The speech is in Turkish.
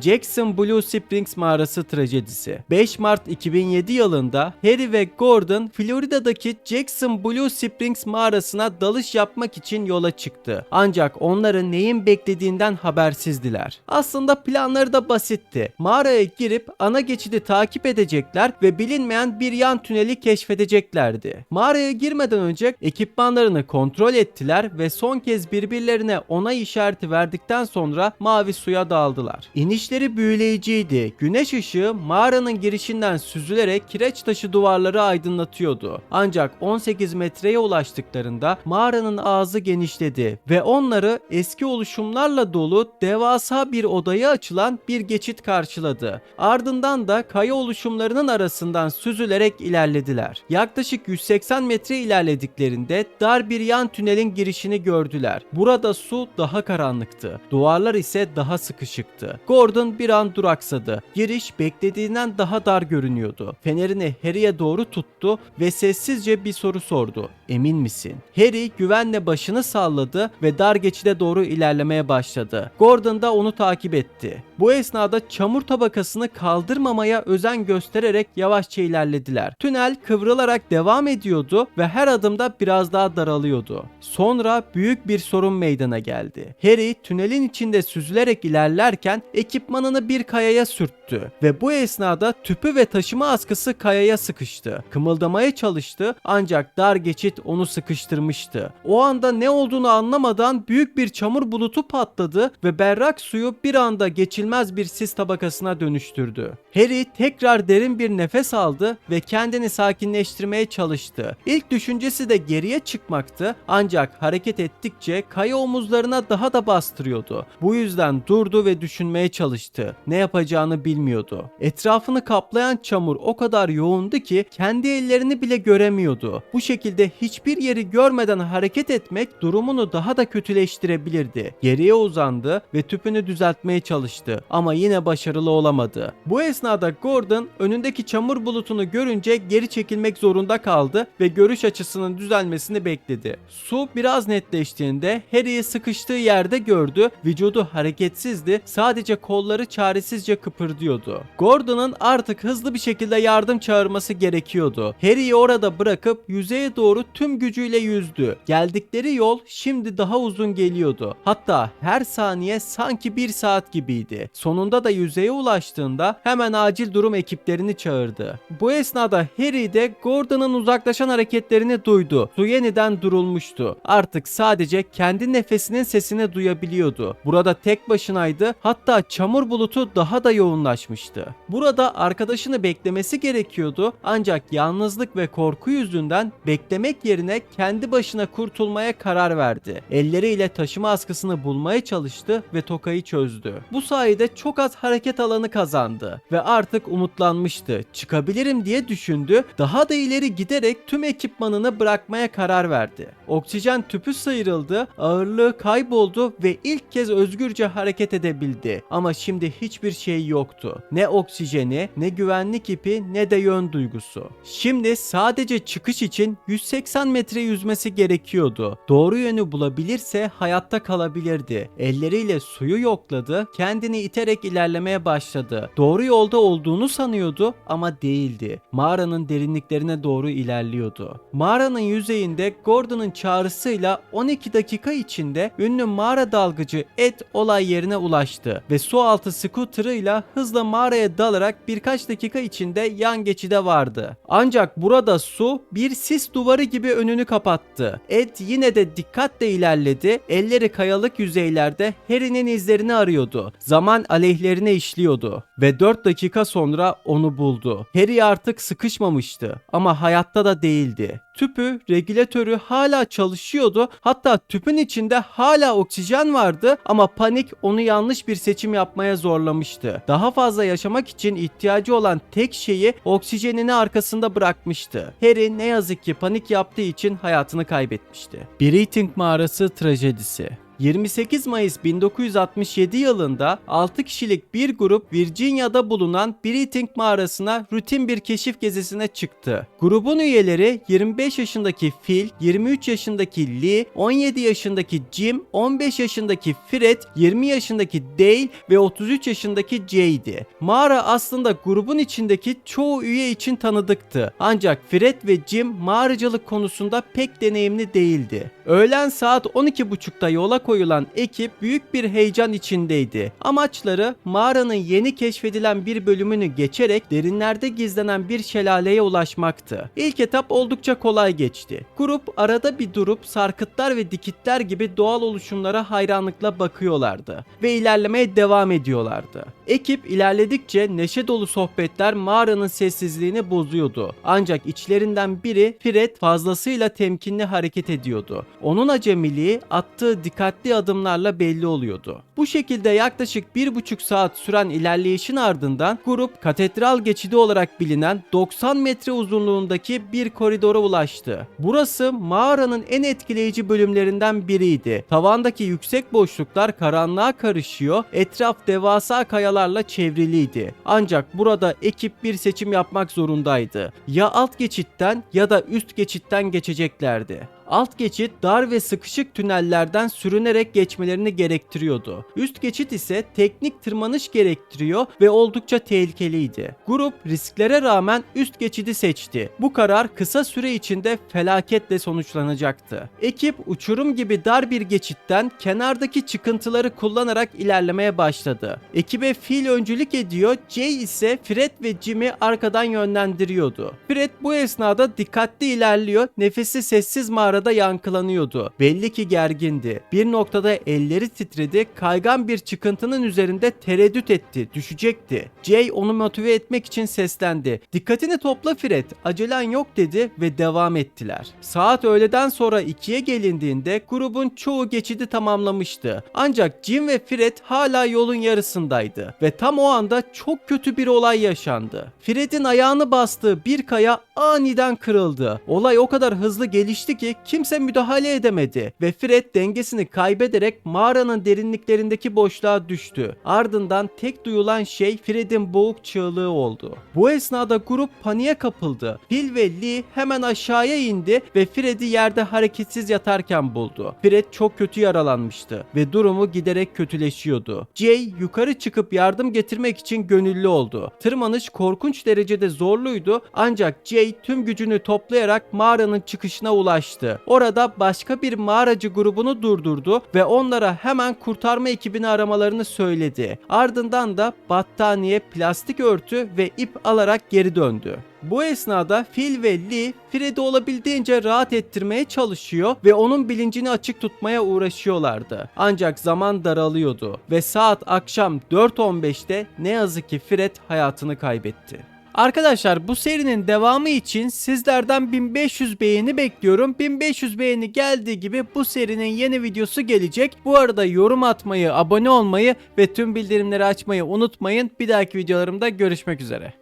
Jackson Blue Springs mağarası trajedisi. 5 Mart 2007 yılında Harry ve Gordon Florida'daki Jackson Blue Springs mağarasına dalış yapmak için yola çıktı. Ancak onları neyin beklediğinden habersizdiler. Aslında planları da basitti. Mağaraya girip ana geçidi takip edecekler ve bilinmeyen bir yan tüneli keşfedeceklerdi. Mağaraya girmeden önce ekipmanlarını kontrol ettiler ve son kez birbirlerine onay işareti verdikten sonra mavi suya daldılar. İnişleri büyüleyiciydi. Güneş ışığı mağaranın girişinden süzülerek kireç taşı duvarları aydınlatıyordu. Ancak 18 metreye ulaştıklarında mağaranın ağzı genişledi ve onları eski oluşumlarla dolu devasa bir odaya açılan bir geçit karşıladı. Ardından da kaya oluşumlarının arasından süzülerek ilerlediler. Yaklaşık 180 metre ilerlediklerinde dar bir yan tünelin girişini gördüler. Burada su daha karanlıktı. Duvarlar ise daha sıkışıktı. Gordon bir an duraksadı. Giriş beklediğinden daha dar görünüyordu. Fenerini Harry'e doğru tuttu ve sessizce bir soru sordu. Emin misin? Harry güvenle başını salladı ve dar geçide doğru ilerlemeye başladı. Gordon da onu takip etti. Bu esnada çamur tabakasını kaldırmamaya özen göstererek yavaşça ilerlediler. Tünel kıvrılarak devam ediyordu ve her adımda biraz daha daralıyordu. Sonra büyük bir sorun meydana geldi. Harry tünelin içinde süzülerek ilerlerken ekipmanını bir kayaya sürttü ve bu esnada tüpü ve taşıma askısı kayaya sıkıştı. Kımıldamaya çalıştı ancak dar geçit onu sıkıştırmıştı. O anda ne olduğunu anlamadan büyük bir çamur bulutu patladı ve berrak suyu bir anda geçilmez bir sis tabakasına dönüştürdü. Harry tekrar derin bir nefes aldı ve kendini sakinleştirmeye çalıştı. İlk düşüncesi de geriye çıkmaktı ancak hareket ettikçe kaya omuzlarına daha da bastırıyordu. Bu yüzden durdu ve düşünmeye çalıştı. Ne yapacağını bilmiyordu. Etrafını kaplayan çamur o kadar yoğundu ki kendi ellerini bile göremiyordu. Bu şekilde hiçbir yeri görmeden hareket etmek durumunu daha da kötüleştirebilirdi. Geriye uzandı ve tüpünü düzeltmeye çalıştı ama yine başarılı olamadı. Bu esnada Gordon önündeki çamur bulutunu görünce geri çekilmek zorunda kaldı ve görüş açısının düzelmesini bekledi. Su biraz netleştiğinde Harry'i sıkıştığı yerde gördü. Vücudu hareketsizdi. Sadece kolları çaresizce kıpırdıyordu. Gordon'un artık hızlı bir şekilde yardım çağırması gerekiyordu. Harry'i orada bırakıp yüzeye doğru tüm gücüyle yüzdü. Geldikleri yol şimdi daha uzun geliyordu. Hatta her saniye sanki bir saat gibiydi. Sonunda da yüzeye ulaştığında hemen acil durum ekiplerini çağırdı. Bu esnada Harry de Gordon'un uzaklaşan hareketlerini duydu. Su yeniden durulmuştu. Artık sadece kendi nefesinin sesini duyabiliyordu. Burada tek başınaydı. Hatta çamur bulutu daha da yoğunlaşmıştı. Burada arkadaşını beklemesi gerekiyordu. Ancak yalnızlık ve korku yüzünden beklemek yerine kendi başına kurtulmaya karar verdi. Elleriyle taşıma askısını bulmaya çalıştı ve tokayı çözdü. Bu sayede çok az hareket alanı kazandı ve artık umutlanmıştı. Çıkabilirim diye düşündü. Daha da ileri giderek tüm ekipmanını bırakmaya karar verdi. Oksijen tüpü sıyrıldı, ağırlığı kayboldu ve ilk kez özgürce hareket edebildi. Ama şimdi hiçbir şey yoktu. Ne oksijeni, ne güvenlik ipi, ne de yön duygusu. Şimdi sadece çıkış için 180 metre yüzmesi gerekiyordu. Doğru yönü bulabilirse hayatta kalabilirdi. Elleriyle suyu yokladı, kendini iterek ilerlemeye başladı. Doğru yolda olduğunu sanıyordu ama değildi. Mağaranın derinliklerine doğru ilerliyordu. Mağaranın yüzeyinde Gordon'un çağrısıyla 12 dakika içinde ünlü mağara dalgıcı Ed olay yerine ulaştı ve su altı scooter'ıyla hızla mağaraya dalarak birkaç dakika içinde yan geçide vardı. Ancak burada su bir sis duvarı gibi önünü kapattı. Ed yine de dikkatle ilerledi. Elleri kayalık yüzeylerde Harry'nin izlerini arıyordu. Zaman aleyhlerine işliyordu ve 4 dakika sonra onu buldu. Harry artık sıkışmamıştı ama hayatta da değildi. Tüpü, regülatörü hala çalışıyordu. Hatta tüpün içinde hala oksijen vardı ama panik onu yanlış bir seçim yapmaya zorlamıştı. Daha fazla yaşamak için ihtiyacı olan tek şeyi oksijenini arkasında bırakmıştı. Harry ne yazık ki panik yaptığı için hayatını kaybetmişti. Breathing mağarası trajedisi 28 Mayıs 1967 yılında 6 kişilik bir grup Virginia'da bulunan Breathing mağarasına rutin bir keşif gezisine çıktı. Grubun üyeleri 25 yaşındaki Phil, 23 yaşındaki Lee, 17 yaşındaki Jim, 15 yaşındaki Fred, 20 yaşındaki Dale ve 33 yaşındaki Jay'di. Mağara aslında grubun içindeki çoğu üye için tanıdıktı. Ancak Fred ve Jim mağaracılık konusunda pek deneyimli değildi. Öğlen saat 12.30'da yola koyulan ekip büyük bir heyecan içindeydi. Amaçları mağaranın yeni keşfedilen bir bölümünü geçerek derinlerde gizlenen bir şelaleye ulaşmaktı. İlk etap oldukça kolay geçti. Grup arada bir durup sarkıtlar ve dikitler gibi doğal oluşumlara hayranlıkla bakıyorlardı ve ilerlemeye devam ediyorlardı. Ekip ilerledikçe neşe dolu sohbetler mağaranın sessizliğini bozuyordu. Ancak içlerinden biri Fred fazlasıyla temkinli hareket ediyordu. Onun acemiliği attığı dikkatli adımlarla belli oluyordu. Bu şekilde yaklaşık bir buçuk saat süren ilerleyişin ardından grup katedral geçidi olarak bilinen 90 metre uzunluğundaki bir koridora ulaştı. Burası mağaranın en etkileyici bölümlerinden biriydi. Tavandaki yüksek boşluklar karanlığa karışıyor, etraf devasa kayalarla çevriliydi. Ancak burada ekip bir seçim yapmak zorundaydı. Ya alt geçitten ya da üst geçitten geçeceklerdi. Alt geçit dar ve sıkışık tünellerden sürünerek geçmelerini gerektiriyordu. Üst geçit ise teknik tırmanış gerektiriyor ve oldukça tehlikeliydi. Grup risklere rağmen üst geçidi seçti. Bu karar kısa süre içinde felaketle sonuçlanacaktı. Ekip uçurum gibi dar bir geçitten kenardaki çıkıntıları kullanarak ilerlemeye başladı. Ekibe Phil öncülük ediyor, Jay ise Fred ve Jim'i arkadan yönlendiriyordu. Fred bu esnada dikkatli ilerliyor, nefesi sessiz mağarada yankılanıyordu. Belli ki gergindi. Bir noktada elleri titredi, kaygan bir çıkıntının üzerinde tereddüt etti, düşecekti. Jay onu motive etmek için seslendi. Dikkatini topla Fred, acelen yok dedi ve devam ettiler. Saat öğleden sonra ikiye gelindiğinde grubun çoğu geçidi tamamlamıştı. Ancak Jim ve Fred hala yolun yarısındaydı ve tam o anda çok kötü bir olay yaşandı. Fred'in ayağını bastığı bir kaya aniden kırıldı. Olay o kadar hızlı gelişti ki kimse müdahale edemedi ve Fred dengesini kaybederek mağaranın derinliklerindeki boşluğa düştü. Ardından tek duyulan şey Fred'in boğuk çığlığı oldu. Bu esnada grup paniğe kapıldı. Phil ve Lee hemen aşağıya indi ve Fred'i yerde hareketsiz yatarken buldu. Fred çok kötü yaralanmıştı ve durumu giderek kötüleşiyordu. Jay yukarı çıkıp yardım getirmek için gönüllü oldu. Tırmanış korkunç derecede zorluydu ancak Jay tüm gücünü toplayarak mağaranın çıkışına ulaştı. Orada başka bir mağaracı grubunu durdurdu ve onlara hemen kurtarma ekibini aramalarını söyledi. Ardından da battaniye, plastik örtü ve ip alarak geri döndü. Bu esnada Phil ve Lee Fred'i olabildiğince rahat ettirmeye çalışıyor ve onun bilincini açık tutmaya uğraşıyorlardı. Ancak zaman daralıyordu ve saat akşam 4.15'te ne yazık ki Fred hayatını kaybetti. Arkadaşlar bu serinin devamı için sizlerden 1500 beğeni bekliyorum. 1500 beğeni geldiği gibi bu serinin yeni videosu gelecek. Bu arada yorum atmayı, abone olmayı ve tüm bildirimleri açmayı unutmayın. Bir dahaki videolarımda görüşmek üzere.